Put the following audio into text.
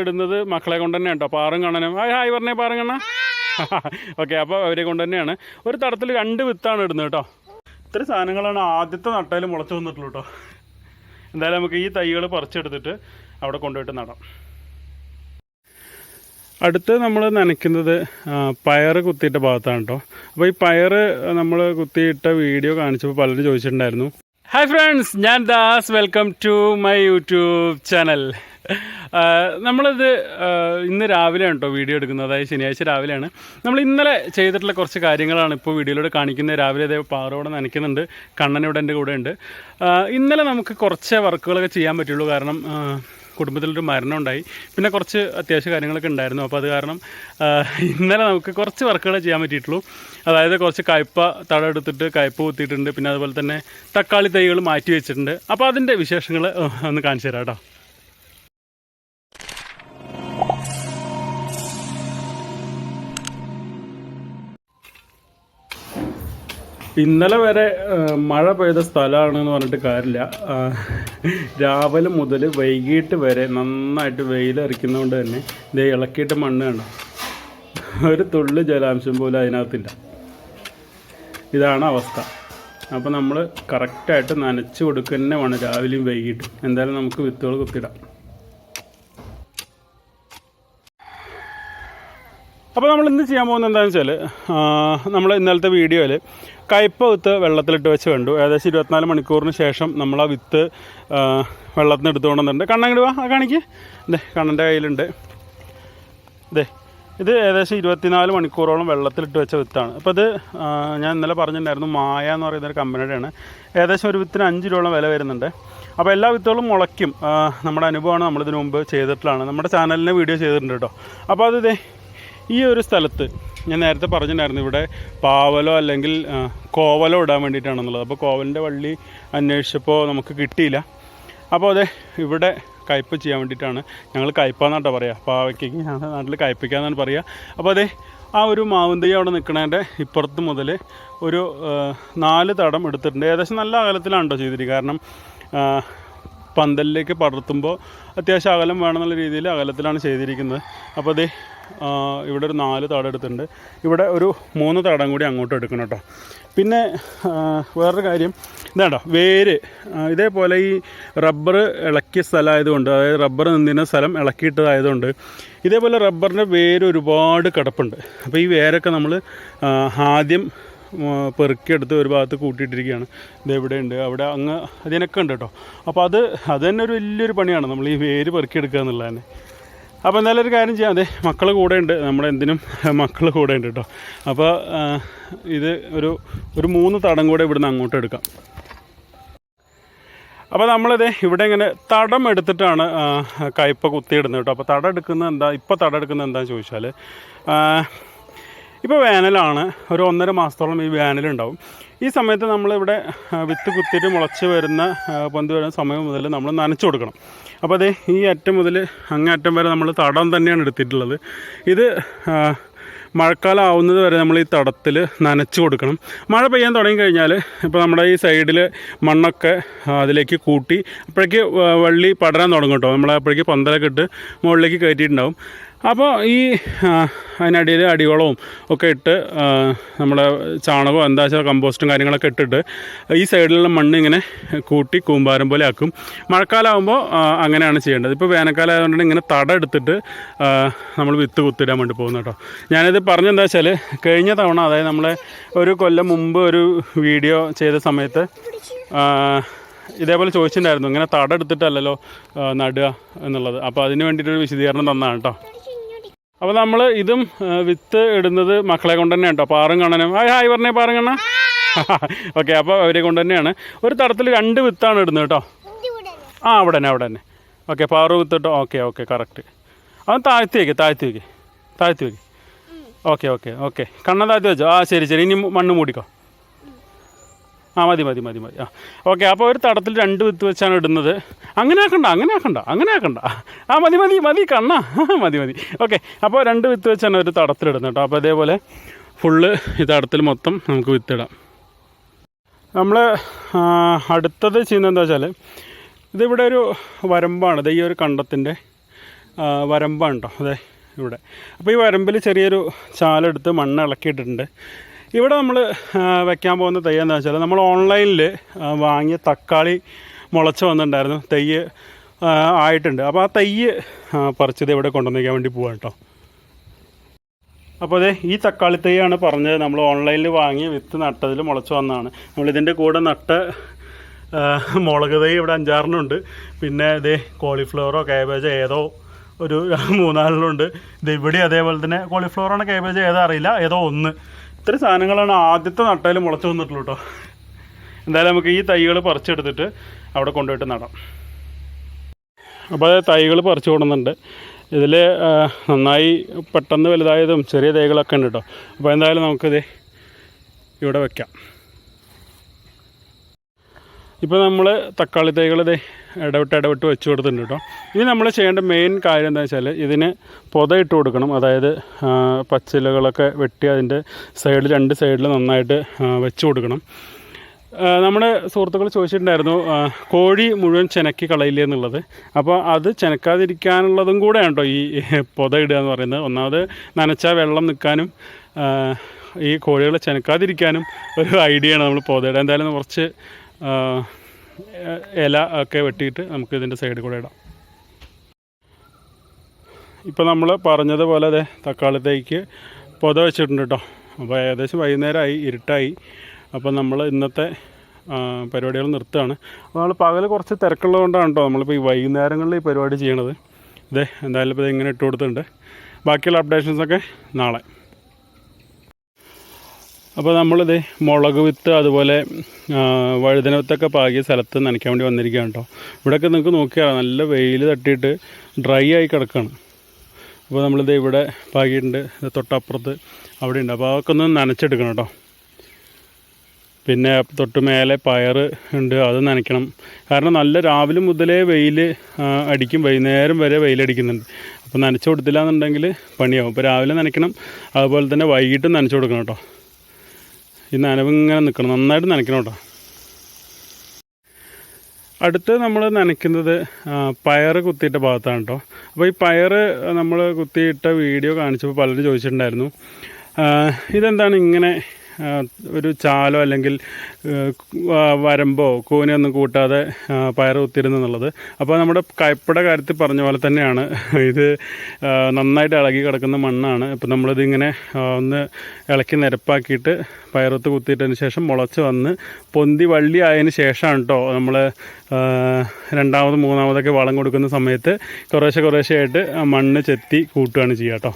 ഇടുന്നത് മക്കളെ കൊണ്ട് തന്നെ കേട്ടോ. പാറും കണ്ണനും. ഹായ് ഹായ് പറഞ്ഞേ പാറും കണ്ണ. ഓക്കെ അപ്പോൾ അവരെ കൊണ്ട് തന്നെയാണ്. ഒരു തടത്തിൽ രണ്ട് വിത്താണ് ഇടുന്നത് കേട്ടോ. ഇത്ര സാധനങ്ങളാണ് ആദ്യത്തെ നട്ടയിൽ മുളച്ചു വന്നിട്ടുള്ളൂ കേട്ടോ. എന്തായാലും നമുക്ക് ഈ തൈകൾ പറിച്ചെടുത്തിട്ട് അവിടെ കൊണ്ടുപോയിട്ട് നടാം. അടുത്ത് നമ്മൾ നനയ്ക്കുന്നത് പയർ പയറ് കുത്തിയിട്ട ഭാഗത്താണ് കേട്ടോ. അപ്പോൾ ഈ പയറ് നമ്മൾ കുത്തിയിട്ട വീഡിയോ കാണിച്ചപ്പോൾ പലരും ചോദിച്ചിട്ടുണ്ടായിരുന്നു. ഹായ് ഫ്രണ്ട്സ് ഞാൻ Das. Welcome to my YouTube channel നമ്മളിത് ഇന്ന് രാവിലെ കേട്ടോ വീഡിയോ എടുക്കുന്നത്. അതായത് ശനിയാഴ്ച രാവിലെയാണ്. നമ്മൾ ഇന്നലെ ചെയ്തിട്ടുള്ള കുറച്ച് കാര്യങ്ങളാണ് ഇപ്പോൾ വീഡിയോയിലൂടെ കാണിക്കുന്നത്. രാവിലെ അതേ പാറോടെ നനയ്ക്കുന്നുണ്ട്. കണ്ണൻ ഇവിടെ എന്റെ കൂടെ ഉണ്ട്. ഇന്നലെ നമുക്ക് കുറച്ച് വർക്കുകളൊക്കെ ചെയ്യാൻ പറ്റുള്ളൂ. കാരണം കുടുംബത്തിലൊരു മരണം ഉണ്ടായി. പിന്നെ കുറച്ച് അത്യാവശ്യ കാര്യങ്ങളൊക്കെ ഉണ്ടായിരുന്നു. അപ്പോൾ അത് കാരണം ഇന്നലെ നമുക്ക് കുറച്ച് വർക്കുകളെ ചെയ്യാൻ പറ്റിയിട്ടുള്ളൂ. അതായത് കുറച്ച് കയ്പ തട എടുത്തിട്ട് കയ്പ കുത്തിയിട്ടുണ്ട്. പിന്നെ അതുപോലെ തന്നെ തക്കാളി തൈകൾ മാറ്റി വെച്ചിട്ടുണ്ട്. അപ്പോൾ അതിന്റെ വിശേഷങ്ങൾ ഒന്ന് കാണിച്ചു തരാം കേട്ടോ ഇന്നലെ വരെ മഴ പെയ്ത സ്ഥലമാണെന്ന് പറഞ്ഞിട്ട് കാര്യമില്ല. രാവിലെ മുതൽ വൈകിട്ട് വരെ നന്നായിട്ട് വെയിലറിക്കുന്നതുകൊണ്ട് തന്നെ ഇത് ഇളക്കിയിട്ട് മണ്ണ് കണ്ടോ. ഒരു തുള്ളി ജലാംശം പോലും അതിനകത്തില്ല. ഇതാണ് അവസ്ഥ. അപ്പോൾ നമ്മൾ കറക്റ്റായിട്ട് നനച്ച് കൊടുക്കുക തന്നെ വേണം രാവിലെയും വൈകിട്ടും. എന്തായാലും നമുക്ക് വിത്തുകൾ കുത്തിടാം. അപ്പോൾ നമ്മൾ ഇന്ന് ചെയ്യാൻ പോകുന്നത് എന്താണെന്ന് വെച്ചാൽ നമ്മൾ ഇന്നലത്തെ വീഡിയോയിൽ കയ്പ വിത്ത് വെള്ളത്തിലിട്ട് വെച്ച് കണ്ടു. ഏകദേശം ഇരുപത്തിനാല് മണിക്കൂറിന് ശേഷം നമ്മൾ ആ വിത്ത് വെള്ളത്തിന് വെള്ളത്തിൽ നിന്ന് എടുത്തുകൊണ്ട് വന്നിട്ടുണ്ട് കണ്ണങ്ങട് വാ ആ കാണിക്ക്. ഇതേ കണ്ണന്റെ കയ്യിലുണ്ട്. ഇതേ ഇത് ഏകദേശം ഇരുപത്തിനാല് മണിക്കൂറോളം വെള്ളത്തിലിട്ട് വെച്ച വിത്താണ്. അപ്പോൾ ഇത് ഞാൻ ഇന്നലെ പറഞ്ഞിട്ടുണ്ടായിരുന്നു മായ എന്ന് പറയുന്ന ഒരു കമ്പനിയുടെയാണ്. ഏകദേശം ഒരു വിത്തിന് അഞ്ച് രൂപയോളം വില വരുന്നുണ്ട്. അപ്പോൾ എല്ലാ വിത്തുകളും മുളയ്ക്കും. നമ്മുടെ അനുഭവമാണ് നമ്മളിതിനു മുമ്പ് ചെയ്തിട്ടുള്ളതാണ്. നമ്മുടെ ചാനലിന് വീഡിയോ ചെയ്തിട്ടുണ്ട് കേട്ടോ. അപ്പോൾ അത് ഇതേ ഈ ഒരു സ്ഥലത്ത് ഞാൻ നേരത്തെ പറഞ്ഞിട്ടുണ്ടായിരുന്നു ഇവിടെ പാവലോ അല്ലെങ്കിൽ കോവലോ ഇടാൻ വേണ്ടിയിട്ടാണെന്നുള്ളത്. അപ്പോൾ കോവലിന്റെ വള്ളി അന്വേഷിച്ചപ്പോൾ നമുക്ക് കിട്ടിയില്ല. അപ്പോൾ അതെ ഇവിടെ കയ്പ്പ് ചെയ്യാൻ വേണ്ടിയിട്ടാണ്. ഞങ്ങൾ കയ്പാന്നാട്ടോ പറയുക പാവയ്ക്ക് ഞങ്ങളുടെ നാട്ടിൽ കയ്പ്പിക്കാന്നാണ് പറയുക അപ്പോൾ അതെ ആ ഒരു മാവും തൈ അവിടെ നിൽക്കണതിന്റെ ഇപ്പുറത്ത് മുതൽ ഒരു നാല് തടം എടുത്തിട്ടുണ്ട്. ഏകദേശം നല്ല അകലത്തിലാണ് കേട്ടോ ചെയ്തിരിക്കുക കാരണം പന്തലിലേക്ക് പടർത്തുമ്പോൾ അത്യാവശ്യം അകലം വേണമെന്നുള്ള രീതിയിൽ അകലത്തിലാണ് ചെയ്തിരിക്കുന്നത്. അപ്പോൾ അതേ ഇവിടെ ഒരു നാല് തടം എടുത്തിട്ടുണ്ട്. ഇവിടെ ഒരു മൂന്ന് തടം കൂടി അങ്ങോട്ട് എടുക്കണം കേട്ടോ. പിന്നെ വേറൊരു കാര്യം. ഇതാണ്ടോ വേര്. ഇതേപോലെ ഈ റബ്ബർ ഇളക്കിയ സ്ഥലമായതുകൊണ്ട് അതായത് റബ്ബർ നിന്നിരുന്ന സ്ഥലം ഇളക്കിയിട്ടതായതുകൊണ്ട് ഇതേപോലെ റബ്ബറിന്റെ വേര് ഒരുപാട് കിടപ്പുണ്ട്. അപ്പോൾ ഈ വേരൊക്കെ നമ്മൾ ആദ്യം പെറുക്കിയെടുത്ത് ഒരു ഭാഗത്ത് കൂട്ടിയിട്ടിരിക്കുകയാണ്. ഇത് എവിടെയുണ്ട്? അവിടെ അങ്ങ് അതിനൊക്കെ ഉണ്ട് കേട്ടോ. അപ്പോൾ അത് അത് തന്നെ ഒരു വലിയൊരു പണിയാണ് നമ്മൾ ഈ വേര് പെറുക്കിയെടുക്കുക എന്നുള്ളത് തന്നെ അപ്പോൾ എന്തായാലും ഒരു കാര്യം ചെയ്യാം. അതെ മക്കൾ കൂടെ ഉണ്ട്. നമ്മുടെ എന്തിനും മക്കൾ കൂടെ ഉണ്ട് കേട്ടോ അപ്പോൾ ഇത് ഒരു ഒരു മൂന്ന് തടം കൂടെ ഇവിടുന്ന് അങ്ങോട്ട് എടുക്കാം. അപ്പോൾ നമ്മളിത് ഇവിടെ ഇങ്ങനെ തടം എടുത്തിട്ടാണ് കയ്പ കുത്തിയിടുന്നത് കേട്ടോ അപ്പോൾ തടം എടുക്കുന്നത് എന്താ ഇപ്പോൾ തടം എടുക്കുന്നത് എന്താണെന്ന് ചോദിച്ചാൽ ഇപ്പോൾ വേനലാണ്. ഒരു ഒന്നര മാസത്തോളം ഈ വേനലുണ്ടാവും. ഈ സമയത്ത് നമ്മളിവിടെ വിത്ത് കുത്തിയിട്ട് മുളച്ച് വരുന്ന പൊന്തി വരുന്ന സമയം മുതൽ നമ്മൾ നനച്ചു കൊടുക്കണം. അപ്പോൾ അതേ ഈ അറ്റം മുതൽ അങ്ങേ അറ്റം വരെ നമ്മൾ തടം തന്നെയാണ് എടുത്തിട്ടുള്ളത്. ഇത് മഴക്കാലം ആവുന്നത് വരെ നമ്മൾ ഈ തടത്തിൽ നനച്ച് കൊടുക്കണം. മഴ പെയ്യാൻ തുടങ്ങിക്കഴിഞ്ഞാൽ ഇപ്പോൾ നമ്മുടെ ഈ സൈഡിൽ മണ്ണൊക്കെ അതിലേക്ക് കൂട്ടി അപ്പോഴേക്ക് വള്ളി പടരാൻ തുടങ്ങും കേട്ടോ. നമ്മൾ അപ്പോഴേക്ക് പന്തലൊക്കെ ഇട്ട് മുകളിലേക്ക് കയറ്റിയിട്ടുണ്ടാവും. അപ്പോൾ ഈ അതിനടിയിൽ അടിവളവും ഒക്കെ ഇട്ട് നമ്മുടെ ചാണകവും എന്താ വെച്ചാൽ കമ്പോസ്റ്റും കാര്യങ്ങളൊക്കെ ഇട്ടിട്ട് ഈ സൈഡിലുള്ള മണ്ണ് ഇങ്ങനെ കൂട്ടി കൂമ്പാരം പോലെ ആക്കും. മഴക്കാലമാകുമ്പോൾ അങ്ങനെയാണ് ചെയ്യേണ്ടത്. ഇപ്പോൾ വേനൽക്കാലം ആയതുകൊണ്ട് ഇങ്ങനെ തട എടുത്തിട്ട് നമ്മൾ വിത്ത് കുത്തിടാൻ വേണ്ടി പോകുന്നു കേട്ടോ. ഞാനിത് പറഞ്ഞെന്താ വെച്ചാൽ കഴിഞ്ഞ തവണ അതായത് നമ്മളെ ഒരു കൊല്ലം മുമ്പ് ഒരു വീഡിയോ ചെയ്ത സമയത്ത് ഇതേപോലെ ചോദിച്ചിട്ടുണ്ടായിരുന്നു ഇങ്ങനെ തട എടുത്തിട്ടല്ലല്ലോ നടുക എന്നുള്ളത്. അപ്പോൾ അതിന് വേണ്ടിയിട്ടൊരു വിശദീകരണം തന്നാണ് കേട്ടോ. അപ്പോൾ നമ്മൾ ഇതും വിത്ത് ഇടുന്നത് മക്കളെ കൊണ്ട് തന്നെ കേട്ടോ. പാറും കണ്ണനും. ഹായ് ഹായ് പറഞ്ഞേ പാറും കണ്ണ. ഓക്കെ അപ്പോൾ അവരെ കൊണ്ട് തന്നെയാണ്. ഒരു തരത്തിൽ രണ്ട് വിത്താണ് ഇടുന്നത് കേട്ടോ. ആ അവിടെ തന്നെ അവിടെ തന്നെ. ഓക്കെ പാറു വിത്ത് കേട്ടോ ഓക്കെ ഓക്കെ കറക്റ്റ്. അവൻ താഴ്ത്തി വയ്ക്കുക താഴ്ത്തി വയ്ക്കുക താഴ്ത്തി വയ്ക്കുക ഓക്കെ ഓക്കെ ഓക്കെ. കണ്ണ താഴ്ത്തി വെച്ചോ? ആ ശരി ശരി. ഇനി മണ്ണ് മൂടിക്കോ. ആ മതി മതി മതി മതി. ആ. ഓക്കെ അപ്പോൾ ഒരു തടത്തിൽ രണ്ട് വിത്ത് വെച്ചാണ് ഇടുന്നത്. അങ്ങനെ ആക്കണ്ട അങ്ങനെ ആക്കണ്ട അങ്ങനെ ആക്കണ്ട. ആ മതി മതി മതി കണ്ണ. മതി മതി. ഓക്കെ അപ്പോൾ രണ്ട് വിത്ത് വെച്ചാണ് ഒരു തടത്തിൽ ഇടുന്നത് കേട്ടോ. അപ്പോൾ അതേപോലെ ഫുള്ള് ഈ തടത്തിൽ മൊത്തം നമുക്ക് വിത്തിടാം നമ്മൾ അടുത്തത് ചെയ്യുന്നത് എന്താ വെച്ചാൽ ഇതിവിടെ ഒരു വരമ്പാണ്. ഇത് ഈ ഒരു കണ്ടത്തിന്റെ വരമ്പാണ് കേട്ടോ. അതെ ഇവിടെ. അപ്പോൾ ഈ വരമ്പിൽ ചെറിയൊരു ചാലെടുത്ത് മണ്ണ് ഇളക്കിയിട്ടുണ്ട് ഇവിടെ നമ്മൾ വെക്കാൻ പോകുന്ന തൈ എന്താ വെച്ചാൽ നമ്മൾ ഓൺലൈനിൽ വാങ്ങിയ തക്കാളി മുളച്ച് വന്നിട്ടുണ്ടായിരുന്നു. തൈ ആയിട്ടുണ്ട്. അപ്പോൾ ആ തൈ പറിച്ചത് ഇവിടെ കൊണ്ടുവന്നിരിക്കാൻ വേണ്ടി പോവാം കേട്ടോ അപ്പോൾ അതെ ഈ തക്കാളി തൈയാണ് പറഞ്ഞത്. നമ്മൾ ഓൺലൈനിൽ വാങ്ങി വിത്ത് നട്ടതിൽ മുളച്ച് വന്നതാണ്. നമ്മളിതിന്റെ കൂടെ നട്ട മുളക് തൈ ഇവിടെ അഞ്ചാറിനുണ്ട്. പിന്നെ ഇതേ കോളിഫ്ലവറോ കാബേജോ ഏതോ ഒരു മൂന്നാലിനുണ്ട്. ഇത് ഇവിടെ അതേപോലെ തന്നെ കോളിഫ്ലവറാണ് കാബേജ് ഏതോ അറിയില്ല. ഏതോ ഒന്ന്. ഇത്രയും സാധനങ്ങളാണ് ആദ്യത്തെ നട്ടയിൽ മുളച്ച് വന്നിട്ടുള്ളൂ കേട്ടോ എന്തായാലും നമുക്ക് ഈ തൈകൾ പറിച്ചെടുത്തിട്ട് അവിടെ കൊണ്ടുപോയിട്ട് നടാം. അപ്പോൾ തൈകൾ പറിച്ചു കൊടുക്കുന്നുണ്ട് ഇതിൽ നന്നായി പെട്ടെന്ന് വലുതായതും ചെറിയ തൈകളൊക്കെ ഉണ്ട് കേട്ടോ അപ്പോൾ എന്തായാലും നമുക്കിത് ഇവിടെ വെക്കാം. ഇപ്പോൾ നമ്മൾ തക്കാളി തൈകൾ ഇത് ഇടവിട്ട് ഇടവിട്ട് വെച്ച് കൊടുത്തിട്ടുണ്ട് കേട്ടോ ഇനി നമ്മൾ ചെയ്യേണ്ട മെയിൻ കാര്യം എന്താ വെച്ചാൽ ഇതിന് പൊത ഇട്ട് കൊടുക്കണം. അതായത് പച്ചിലകളൊക്കെ വെട്ടി അതിന്റെ സൈഡിൽ രണ്ട് സൈഡിൽ നന്നായിട്ട് വെച്ച് കൊടുക്കണം. നമ്മുടെ സുഹൃത്തുക്കൾ ചോദിച്ചിട്ടുണ്ടായിരുന്നു കോഴി മുഴുവൻ ചെനക്കി കളയില്ലേ എന്നുള്ളത്. അപ്പോൾ അത് ചെനക്കാതിരിക്കാനുള്ളതും കൂടെയാണ് കേട്ടോ ഈ പൊത ഇടുക എന്ന് പറയുന്നത്. ഒന്നാമത് നനച്ചാൽ വെള്ളം നിൽക്കാനും ഈ കോഴികളെ ചെനക്കാതിരിക്കാനും ഒരു ഐഡിയ ആണ് നമ്മൾ പൊതയിടുക എന്തായാലും കുറച്ച് ഇല ഒക്കെ വെട്ടിയിട്ട് നമുക്ക് ഇതിന്റെ സൈഡിൽ കൂടെ ഇടാം. ഇപ്പോൾ നമ്മൾ പറഞ്ഞതുപോലെ അതെ തക്കാളിത്തേക്ക് തൈക്ക് പൊത വെച്ചിട്ടുണ്ട് കേട്ടോ അപ്പോൾ ഏകദേശം വൈകുന്നേരമായി ഇരുട്ടായി. അപ്പോൾ നമ്മൾ ഇന്നത്തെ പരിപാടികൾ നിർത്തുകയാണ്. അപ്പോൾ നമ്മൾ പകൽ കുറച്ച് തിരക്കുള്ളതുകൊണ്ടാണ് കേട്ടോ നമ്മളിപ്പോൾ ഈ വൈകുന്നേരങ്ങളിൽ ഈ പരിപാടി ചെയ്യണത്. ഇതേ എന്തായാലും ഇപ്പോൾ ഇങ്ങനെ ഇട്ട് കൊടുത്തിട്ടുണ്ട്. ബാക്കിയുള്ള അപ്ഡേഷൻസൊക്കെ നാളെ. അപ്പോൾ നമ്മളിത് മുളക് വിത്ത് അതുപോലെ വഴുതന വിത്തൊക്കെ പാകിയ സ്ഥലത്ത് നനയ്ക്കാൻ വേണ്ടി വന്നിരിക്കുകയാണ് കേട്ടോ ഇവിടെയൊക്കെ നിങ്ങൾക്ക് നോക്കിയാൽ നല്ല വെയിൽ തട്ടിയിട്ട് ഡ്രൈ ആയി കിടക്കുകയാണ് അപ്പോൾ നമ്മളിത് ഇവിടെ പാകിയിട്ടുണ്ട് തൊട്ടപ്പുറത്ത് അവിടെ ഉണ്ട്. അപ്പോൾ അതൊക്കെ ഒന്ന് നനച്ചെടുക്കണം കേട്ടോ പിന്നെ തൊട്ട് മേലെ പയർ ഉണ്ട് അത് നനയ്ക്കണം. കാരണം നല്ല രാവിലെ മുതലേ വെയിൽ അടിക്കും. വൈകുന്നേരം വരെ വെയിലടിക്കുന്നുണ്ട് അപ്പോൾ നനച്ചു കൊടുത്തില്ല എന്നുണ്ടെങ്കിൽ പണിയാവും. അപ്പോൾ രാവിലെ നനയ്ക്കണം അതുപോലെ തന്നെ വൈകിട്ടും നനച്ചു കൊടുക്കണം കേട്ടോ ഈ നനവിങ്ങനെ നിൽക്കണം നന്നായിട്ട് നനയ്ക്കണം കേട്ടോ. അടുത്ത് നമ്മൾ നനയ്ക്കുന്നത് പയർ കുത്തിയിട്ട ഭാഗത്താണ് കേട്ടോ. അപ്പോൾ ഈ പയറ് നമ്മൾ കുത്തിയിട്ട വീഡിയോ കാണിച്ചപ്പോൾ പലരും ചോദിച്ചിട്ടുണ്ടായിരുന്നു. ഇതെന്താണ് ഇങ്ങനെ ഒരു ചാലോ അല്ലെങ്കിൽ വരമ്പോ കൂനയൊന്നും കൂട്ടാതെ പയർ പയറ് കുത്തിയിരുന്നെന്നുള്ളത് അപ്പോൾ നമ്മുടെ കയ്പയുടെ കാര്യത്തിൽ പറഞ്ഞ പോലെ തന്നെയാണ്. ഇത് നന്നായിട്ട് ഇളകി കിടക്കുന്ന മണ്ണാണ്. ഇപ്പം നമ്മളിത് ഇങ്ങനെ ഒന്ന് ഇളക്കി നിരപ്പാക്കിയിട്ട് പയറത്ത് കുത്തിയിട്ടതിന് ശേഷം മുളച്ച് വന്ന് പൊന്തി വള്ളി ആയതിന് ശേഷമാണ് കേട്ടോ നമ്മൾ രണ്ടാമത് മൂന്നാമതൊക്കെ വളം കൊടുക്കുന്ന സമയത്ത് കുറേശ്ശെ കുറേശ്ശെ ആയിട്ട് മണ്ണ് ചെത്തി കൂട്ടുകയാണ് ചെയ്യുക കേട്ടോ